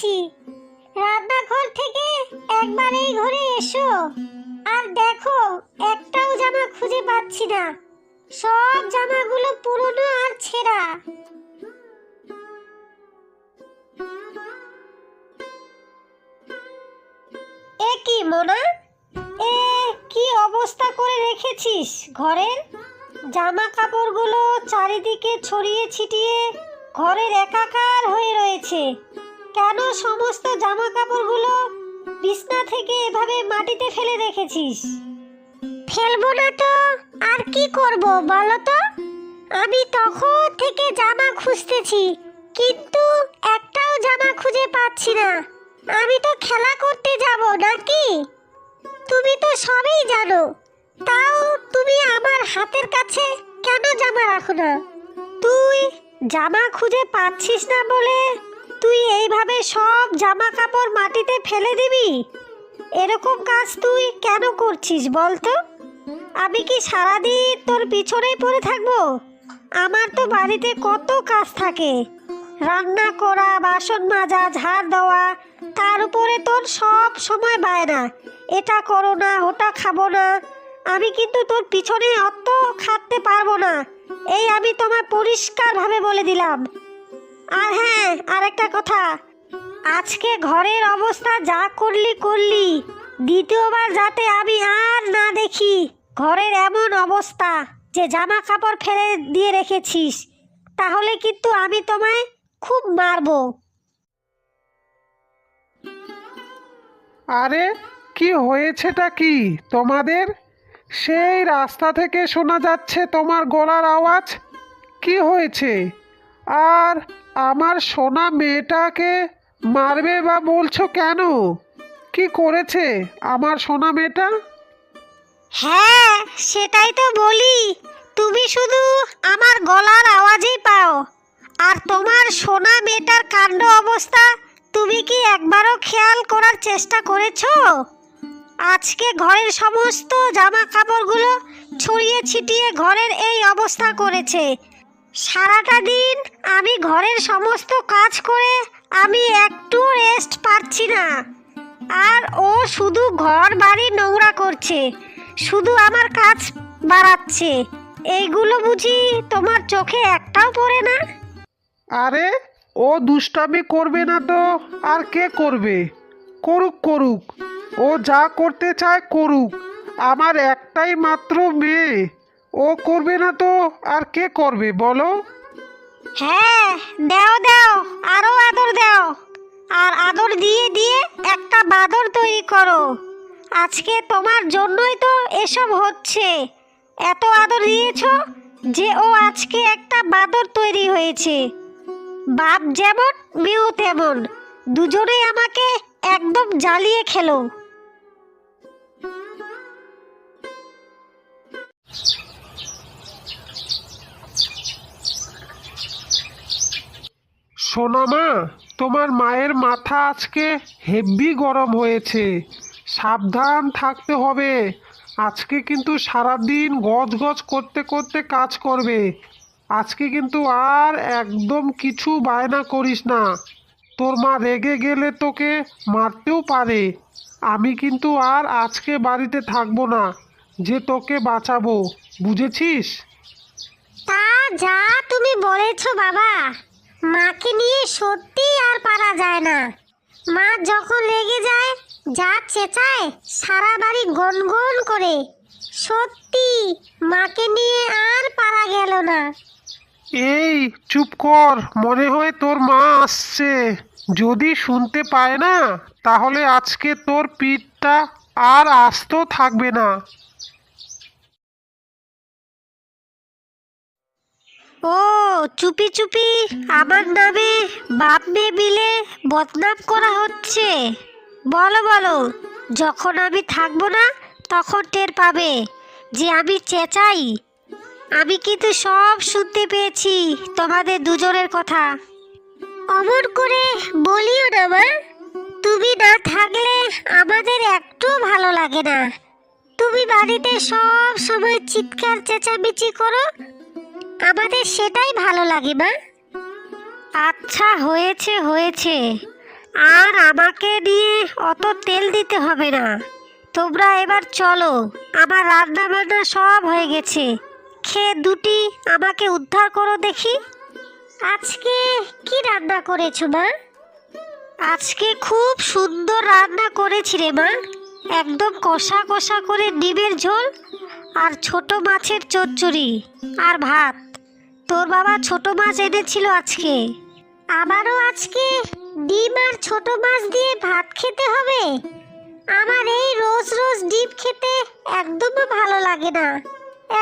আছি। রান্নাঘর থেকে একবার এই ঘরে এসো। আর দেখো, একটাও জামা খুঁজে পাচ্ছি না। সব জামাগুলো পুরনো আর ছেঁড়া। এ কি, মোনা? এ, কি অবস্থা করে রেখেছিস ঘরের? জামা কাপড়গুলো চারিদিকে ছড়িয়ে ছিটিয়ে ঘরের একাকার হয়ে রয়েছে। কেন সমস্ত জামা কাপড়গুলো বিছনা থেকে এভাবে মাটিতে ফেলে রেখেছিস? ফেলব না তো আর কি করব বলো তো? আমি তখন থেকে জামা খুঁজতেছি কিন্তু একটাও জামা খুঁজে পাচ্ছি না। আমি তো খেলা করতে যাব নাকি? তুমি তো সবই জানো তাও তুমি আমার হাতের কাছে কেন জামা রাখো না? তুই জামা খুঁজে পাচ্ছিস না বলে তুই এইভাবে সব জামা কাপড় মাটিতে ফেলে দিবি? এরকম কাজ তুই কেন করছিস বলতো? আমি কি সারাদিন তোর পিছনেই পড়ে থাকব? আমার তো বাড়িতে কত কাজ থাকে। রান্না করা, বাসন মাজা, ঝাড় দেওয়া, তার উপরে তোর সব সময় বায়না। এটা করো না, ওটা খাব না। আমি কিন্তু তোর পিছনে অত খাটতে পারব না। এই আমি তোমায় পরিষ্কারভাবে বলে দিলাম। আর হ্যাঁ আরেকটা কথা। আজকে ঘরের অবস্থা যা করলি করলি। দ্বিতীয়বার যাতে আমি আর না দেখি ঘরের এমন অবস্থা যে জামা কাপড় ফেলে দিয়ে রেখেছিস, তাহলে কিন্তু আমি তোমায় খুব মারবো। আরে, কি হয়েছেটা কি তোমাদের? সেই রাস্তা থেকে শোনা যাচ্ছে তোমার গলার আওয়াজ। কি হয়েছে? আর আমার সোনা মেয়েটাকে মারবে বা বলছো কেন? কি করেছে আমার সোনা মেয়েটা? হ্যাঁ সেটাই তো বলি। তুমি শুধু আমার গলার আওয়াজই পাও। আর তোমার সোনা মেয়েটার কাণ্ড অবস্থা তুমি কি একবারও খেয়াল করার চেষ্টা করেছ? আজকে ঘরের সমস্ত জামা কাপড়গুলো ছড়িয়ে ছিটিয়ে ঘরের এই অবস্থা করেছে। সারাটা দিন আমি ঘরের সমস্ত কাজ করে আমি একটু রেস্ট পাচ্ছি না। আর ও শুধু ঘর বাড়ি নোংরা করছে, শুধু আমার কাজ বাড়াচ্ছে। এইগুলো বুঝি তোমার চোখে একটাও পড়ে না? আরে, ও দুষ্টামি করবে না তো, আর কে করবে? করুক করুক। ও যা করতে চায় করুক। আমার একটাই মাত্র মেয়ে। ও করবে না তো? আর কে করবে, বলো? হ্যাঁ দাও দাও, আরও আদর দাও। আর আদর দিয়ে দিয়ে একটা বাদর তৈরি করো। আজকে তোমার জন্যই তো এসব হচ্ছে। এত আদর দিয়েছ যে ও আজকে একটা বাদর তৈরি হয়েছে। বাপ যেমন মেয়েও তেমন। দুজনেই আমাকে একদম জ্বালিয়ে খেলো। সোনামা তোমার মায়ের মাথা আজকে হেভি গরম হয়েছে। সাবধান থাকতে হবে। আজকে কিন্তু সারাদিন গজ গজ করতে করতে কাজ করবে। আজকে কিন্তু আর একদম কিছু বায়না করিস না। তোর মা রেগে গেলে তোকে মারতেও পারে। আমি কিন্তু আর আজকে বাড়িতে থাকব না, যে তোকে বাঁচাবো। বুঝেছিস? তা যা তুমি বলেছ বাবা। মাকে নিয়ে সত্যি আর পারা যায় না। মা যখন লেগে যায়, যা চেঁচায়, সারা বাড়ি গনগন করে। সত্যি, মাকে নিয়ে আর পারা গেল না। এই, চুপ কর, মনে হয় তোর মা আসছে। যদি শুনতে পায় না, তাহলে আজকে তোর পিঠটা আর আস্ত থাকবে না। ও, চুপি চুপি আমার নামে বাপ মেয়ে মিলে বদনাম করা হচ্ছে। বলো বলো, যখন আমি থাকব না, তখন টের পাবে যে আমি চেঁচাই। আমি কিন্তু সব শুনতে পেয়েছি তোমাদের দুজনের কথা। অমন করে বলিও না, মা। তুমি না থাকলে আমাদের একটু ভালো লাগে না। তুমি বাড়িতে সব সময় চিৎকার, চেঁচামেচি করো আমাদের সেটাই ভালো লাগে মা। আচ্ছা হয়েছে হয়েছে। আর আমাকে নিয়ে অত তেল দিতে হবে না। তোমরা এবার চলো আমার রান্না বান্না সব হয়ে গেছে। খেয়ে দুটি আমাকে উদ্ধার করো দেখি। আজকে কি রান্না করেছ মা? আজকে খুব সুন্দর রান্না করেছি রে মা। একদম কষা কষা করে ডিমের ঝোল আর ছোট মাছের চচ্চড়ি আর ভাত। তোর বাবা ছোট মাছ এনেছিল আজকে। আমারও আজকে? ডিম আর ছোট মাছ দিয়ে ভাত খেতে হবে? আমার এই রোজ রোজ ডিম খেতে একদমই ভালো লাগে না।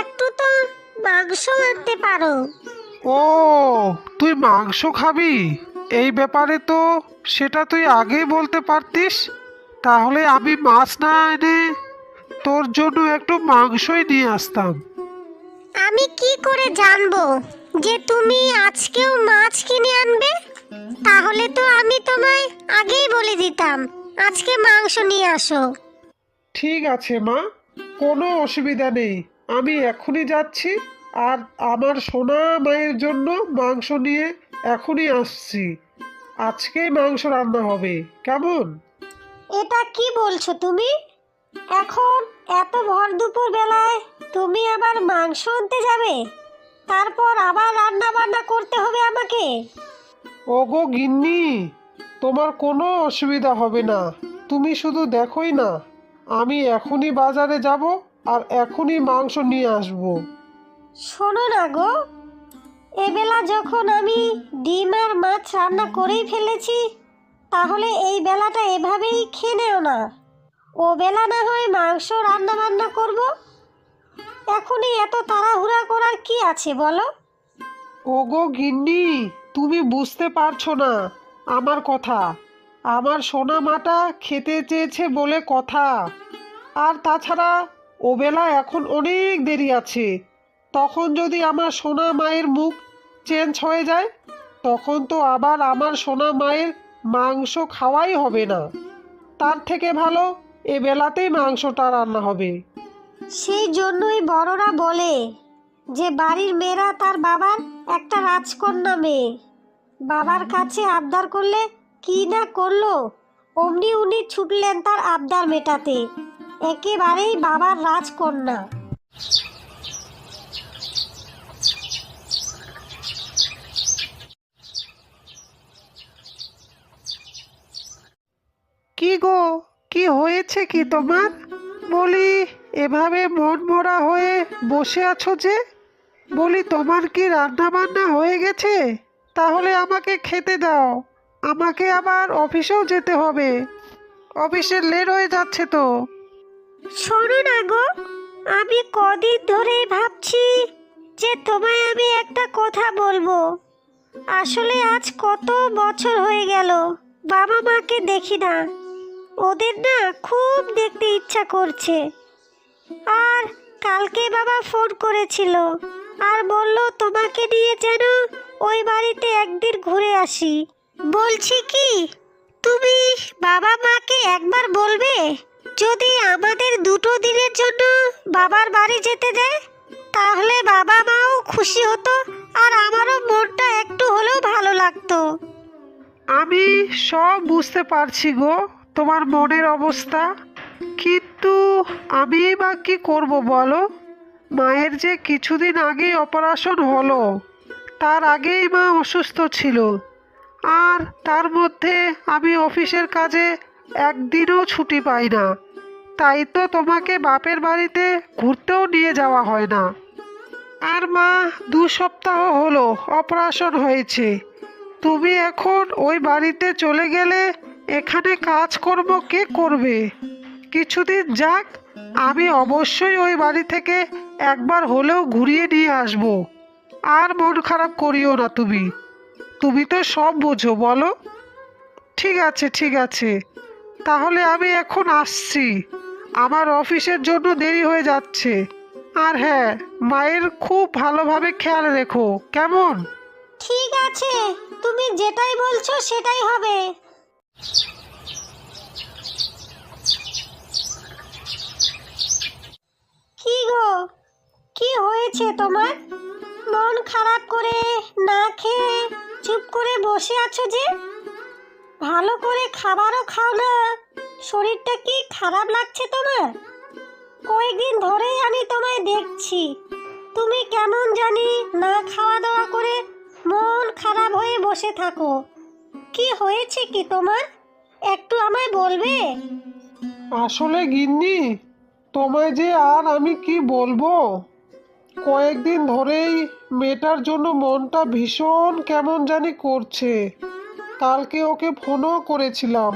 একটু তো মাংস আনতে পারো। ও তুই মাংস খাবি? এই ব্যাপারে তো সেটা তুই আগেই বলতে পারতিস। তাহলে আমি মাছ না এনে তোর জন্য একটু মাংসই নিয়ে আসতাম। আমি কি করে জানব? যে তুমি আজকেও মাছ কিনে আনবে তাহলে তো আমি তোমায় আগেই বলে দিতাম আজকে মাংস নিয়ে আসো। ঠিক আছে মা কোনো অসুবিধা নেই আমি এখনই যাচ্ছি আর আমার সোনা মায়ের জন্য মাংস নিয়ে এখনই আসছি। আজকেই মাংস রান্না হবে কেমন? এটা কি বলছো তুমি? এখন এত ভর দুপুর বেলায় তুমি আবার মাংস আনতে যাবে? তারপর আবার রান্না বান্না করতে হবে আমাকে? ওগো গিন্নি তোমার কোনো অসুবিধা হবে না। তুমি শুধু দেখোই না আমি এখনই বাজারে যাব আর এখনই মাংস নিয়ে আসব। শোনো না গো এবেলা যখন আমি ডিম আর মাছ রান্না করেই ফেলেছি তাহলে এই বেলাটা এভাবেই খেয়ে নেও না। ও বেলা না হয় মাংস রান্না বান্না করব। এখনই এত তাড়াহুড়া করার কি আছে বলো? ওগো গিন্নি, তুমি বুঝতে পারছ না। আমার কথা। আমার সোনা মাটা খেতে চেয়েছে বলে কথা। আর তাছাড়া ওবেলা এখন অনেক দেরি আছে। তখন যদি আমার সোনা মায়ের মুখ চেঞ্জ হয়ে যায়, তখন তো আবার আমার সোনা মায়ের মাংস খাওয়াই হবে না। তার থেকে ভালো এ বেলাতেই মাংসটা রান্না হবে। সেই জন্যই বড়রা বলে যে বাড়ির মেয়েরা তার বাবার একটা রাজকন্যা মেয়ে। বাবার কাছে আবদার করলে কি না করল? অমনি উনি ছুটলেন তার আবদার মেটাতে। একেবারেই বাবার রাজকন্যা। কি গো? কি হয়েছে কি তোমার? বলি। এভাবে মন মরা হয়ে বসে আছো যে? বলি, তোমার কি রান্না বান্না হয়ে গেছে? তাহলে আমাকে খেতে দাও। আমাকে আবার অফিসেও যেতে হবে। অফিসের লেট হয়ে যাচ্ছে তো। শোনো না গো, আমি কদিন ধরেই ভাবছি যে তোমায় আমি একটা কথা বলব। আসলে আজ কত বছর হয়ে গেল, বাবা মাকে দেখি না। ওদের না খুব দেখতে ইচ্ছা করছে। আর কালকে বাবা ফোন করেছিল আর বলল তোমাকে নিয়ে যেন ওই বাড়িতে একদিন ঘুরে আসি। বলছি কি, তুমি বাবা মাকে একবার বলবে? যদি আমাদের দুটো দিনের জন্য বাবার বাড়ি যেতে দেয়, তাহলে বাবা মাও খুশি হতো আর আমারও মনটা একটু হলেও ভালো লাগতো। আমি সব বুঝতে পারছি গো, তোমার মনের অবস্থা। কিন্তু আমি বা কি করব বলো? মায়ের যে কিছুদিন আগেই অপারেশন হলো, তার আগেই মা অসুস্থ ছিল। আর তার মধ্যে আমি অফিসের কাজে একদিনও ছুটি পাই না। তাই তো তোমাকে বাপের বাড়িতে ঘুরতেও নিয়ে যাওয়া হয় না। আর মা, দু সপ্তাহ হলো অপারেশন হয়েছে। তুমি এখন ওই বাড়িতে চলে গেলে এখানে কাজ কাজকর্ম কে করবে? কিছুদিন যাক, আমি অবশ্যই ওই বাড়ি থেকে একবার হলেও ঘুরিয়ে নিয়ে আসব। আর মন খারাপ করিও না তুমি। তুমি তো সব বোঝো, বলো? ঠিক আছে ঠিক আছে। তাহলে আমি এখন আসছি। আমার অফিসের জন্য দেরি হয়ে যাচ্ছে। আর হ্যাঁ মায়ের খুব ভালোভাবে খেয়াল রেখো, কেমন? ঠিক আছে, তুমি যেটাই বলছো সেটাই হবে। কি গো? কি হয়েছে তোমার? মন খারাপ করে না খেয়ে চুপ করে বসে আছো যে? ভালো করে খাবারও খাও না। শরীরটা কি খারাপ লাগছে তোমার? কয়েকদিন ধরেই আমি তোমায় দেখছি। তুমি কেমন জানি না খাওয়া দাওয়া করে মন খারাপ হয়ে বসে থাকো। কি হয়েছে কি তোমার? একটু আমায় বলবে? আসলে গিন্নি তোমায় যে আর আমি কি বলব? কয়েকদিন ধরেই মেয়েটার জন্য মনটা ভীষণ কেমন জানি করছে। কালকে ওকে ফোনও করেছিলাম,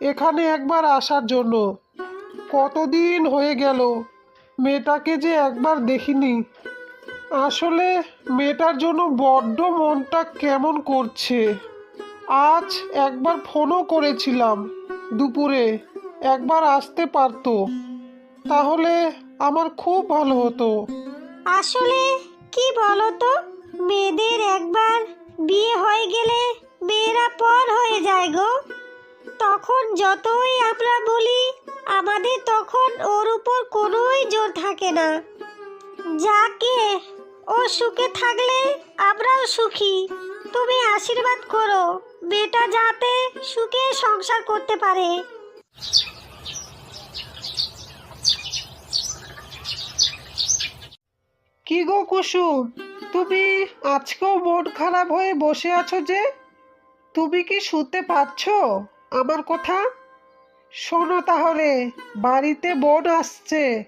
এখানে একবার আসার জন্য। কতদিন হয়ে গেল, মেয়েটাকে যে একবার দেখিনি। আসলে মেয়েটার জন্য বড্ড মনটা কেমন করছে। আজ একবার ফোনও করেছিলাম, দুপুরে একবার আসতে পারতো। তাহলে আমার খুব ভালো হতো। আসলে কি বলো তো মেয়েদের একবার বিয়ে হয়ে গেলে মেয়েরা পর হয়ে যায় গো। তখন যতই আমরা বলি, আমাদের তখন ওর উপর কোনোই জোর থাকে না। যাকে ও সুখে থাকলে আমরাও সুখী। তুমি আশীর্বাদ করো, মেয়েটা যাতে সুখে সংসার করতে পারে। কি গো কুসুম? তুমি আজকেও মন খারাপ হয়ে বসে আছো যে? তুমি কি শুতে পারছ আমার কথা? শোনো তাহলে, বাড়িতে বোন আসছে।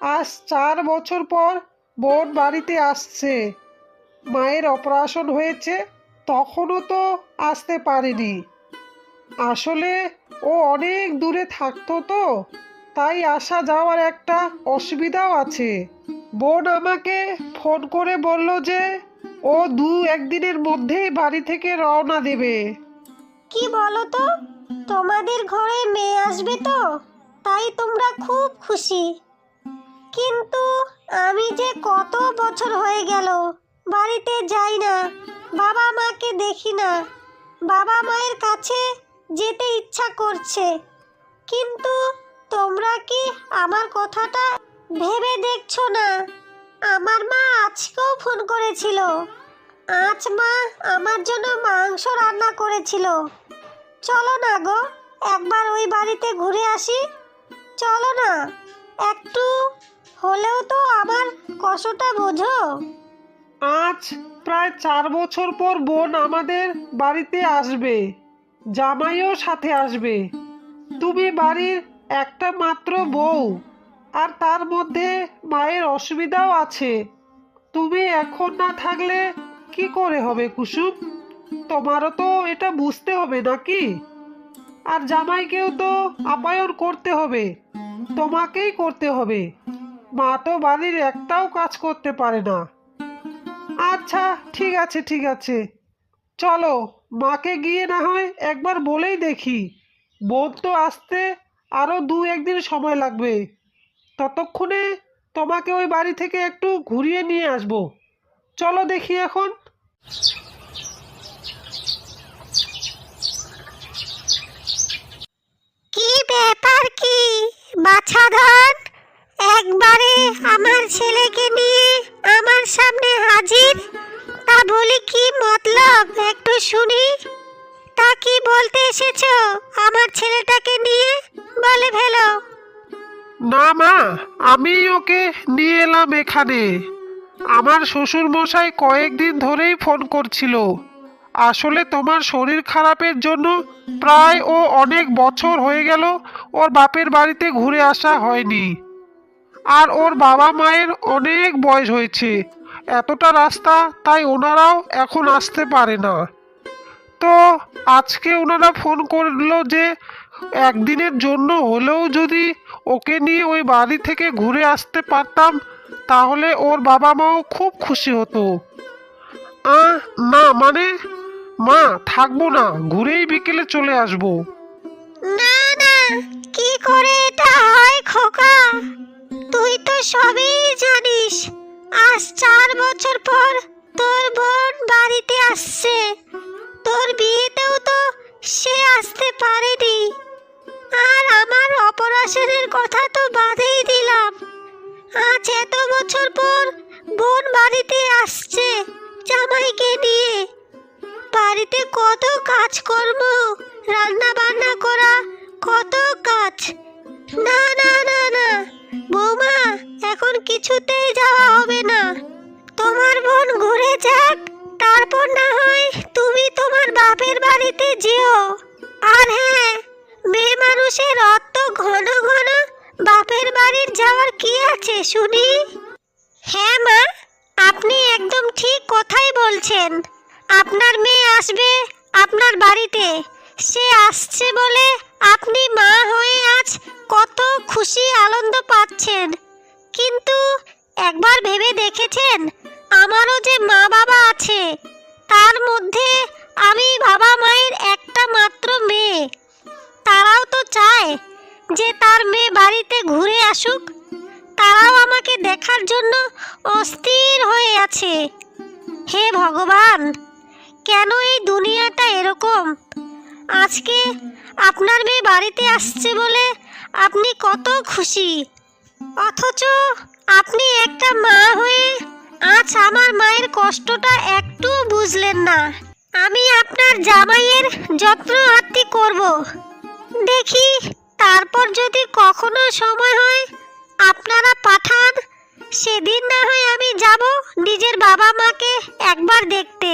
আজ চার বছর পর বোন বাড়িতে আসছে। মায়ের অপারেশন হয়েছে, তখনও তো আসতে পারেনি। আসলে ও অনেক দূরে থাকতো তো, তাই আসা যাওয়ার একটা অসুবিধাও আছে। বোন আমাকে ফোন করে বলল যে, ও দু একদিনের মধ্যেই বাড়ি থেকে রওনা দেবে। কি বলো তো? তোমাদের ঘরে মেয়ে আসবে তো, তাই তোমরা খুব খুশি। কিন্তু আমি যে কত বছর হয়ে গেল, বাড়িতে যাই না, বাবা মাকে দেখি না। বাবা মায়ের কাছে যেতে ইচ্ছা করছে। কিন্তু তোমরা কি আমার কথাটা ভেবে দেখছ না? আমার মা আজকেও ফোন করেছিল। আজ মা আমার জন্য মাংস রান্না করেছিল। চলো না গো, একবার ওই বাড়িতে ঘুরে আসি। চলো না, একটু হলেও তো আমার কষ্টটা বোঝো। আজ প্রায় চার বছর পর বোন আমাদের বাড়িতে আসবে। জামাইও সাথে আসবে। তুমি বাড়ির একটা মাত্র বউ। আর তার মধ্যে মায়ের অসুবিধাও আছে। তুমি এখন না থাকলে কি করে হবে কুসুম? তোমারও তো এটা বুঝতে হবে নাকি? আর জামাইকেও তো আপায়ন করতে হবে। তোমাকেই করতে হবে। মা তো বাড়ির একটাও কাজ করতে পারে না। আচ্ছা ঠিক আছে ঠিক আছে। চলো, মাকে গিয়ে না হয় একবার বলেই দেখি। বোন তো আসতে আরও দু একদিন সময় লাগবে। ততক্ষণে তোমাকে ওই বাড়ি থেকে একটু ঘুরিয়ে নিয়ে আসব। চলো দেখি এখন। কি ব্যাপার কি? বাছাধন একবারে আমার ছেলেকে নিয়ে আমার সামনে হাজির? তা বলি কি মতলব? একটু শুনি। তা কি বলতে এসেছ? আমার ছেলেটাকে নিয়ে? বলে ফেলো। না, মা আমি ওকে নিয়ে এলাম এখানে। আমার শ্বশুর মশাই কয়েকদিন ধরেই ফোন করছিল। আসলে তোমার শরীর খারাপের জন্য প্রায় ও অনেক বছর হয়ে গেল ওর বাপের বাড়িতে ঘুরে আসা হয়নি। আর ওর বাবা মায়ের অনেক বয়স হয়েছে। এতটা রাস্তা তাই ওনারাও এখন আসতে পারে না। তো আজকে ওনারা ফোন করল যে একদিনের জন্য হলেও যদি ওকে নিয়ে ওই বাড়ি থেকে ঘুরে আসতে পারতাম, তাহলে ওর বাবা মাও খুব খুশি হতো। আহ, না মানে? মা, থাকব না, ঘুরেই বিকেলে চলে আসব। না না, কি করে এটা হয় খোকা? তুই তো সবই জানিস, আজ চার বছর পর তোর বোন বাড়িতে আসছে। তোর বিয়েতেও তো সে আসতে পারেনি। আর আমার অপারেশনের কথা তো বাদেই দিলাম। আজ এত বছর পর বোন বাড়িতে আসছে জামাইকে নিয়ে। বাড়িতে কত কাজকর্ম রান্না বান্না করা, কত কাজ। না না না না, বৌমা, এখন কিছুতেই যাওয়া হবে না। তোমার বোন ঘুরে যাক, তারপর না হয় তুমি তোমার বাপের বাড়িতে যেও। আর হ্যাঁ মেয়ে মানুষের অত ঘন ঘন বাপের বাড়ির যাওয়ার কি আছে, শুনি? হ্যাঁ মা, আপনি একদম ঠিক কথাই বলছেন। আপনার মেয়ে আসবে আপনার বাড়িতে। সে আসছে বলে আপনি মা হয়ে আজ কত খুশি, আনন্দ পাচ্ছেন। কিন্তু একবার ভেবে দেখেছেন, আমারও যে মা বাবা আছে, তার মধ্যে আমি বাবা মায়ের একটা মাত্র মেয়ে। তারাও তো চায় যে তার মেয়ে বাড়িতে ঘুরে আসুক। তারাও আমাকে দেখার জন্য অস্থির হয়ে আছে। হে ভগবান, কেন এই দুনিয়াটা এরকম? আজকে আপনার মেয়ে বাড়িতে আসছে বলে আপনি কত খুশি। অথচ আপনি একটা মা হয়ে আজ আমার মায়ের কষ্টটা একটু বুঝলেন না। আমি আপনার জামাইয়ের যত্ন আত্মি করব। দেখি, তারপর যদি কখনো সময় হয়, আপনারা পাঠান। সেদিন না হয় আমি যাব নিজের বাবা মাকে একবার দেখতে।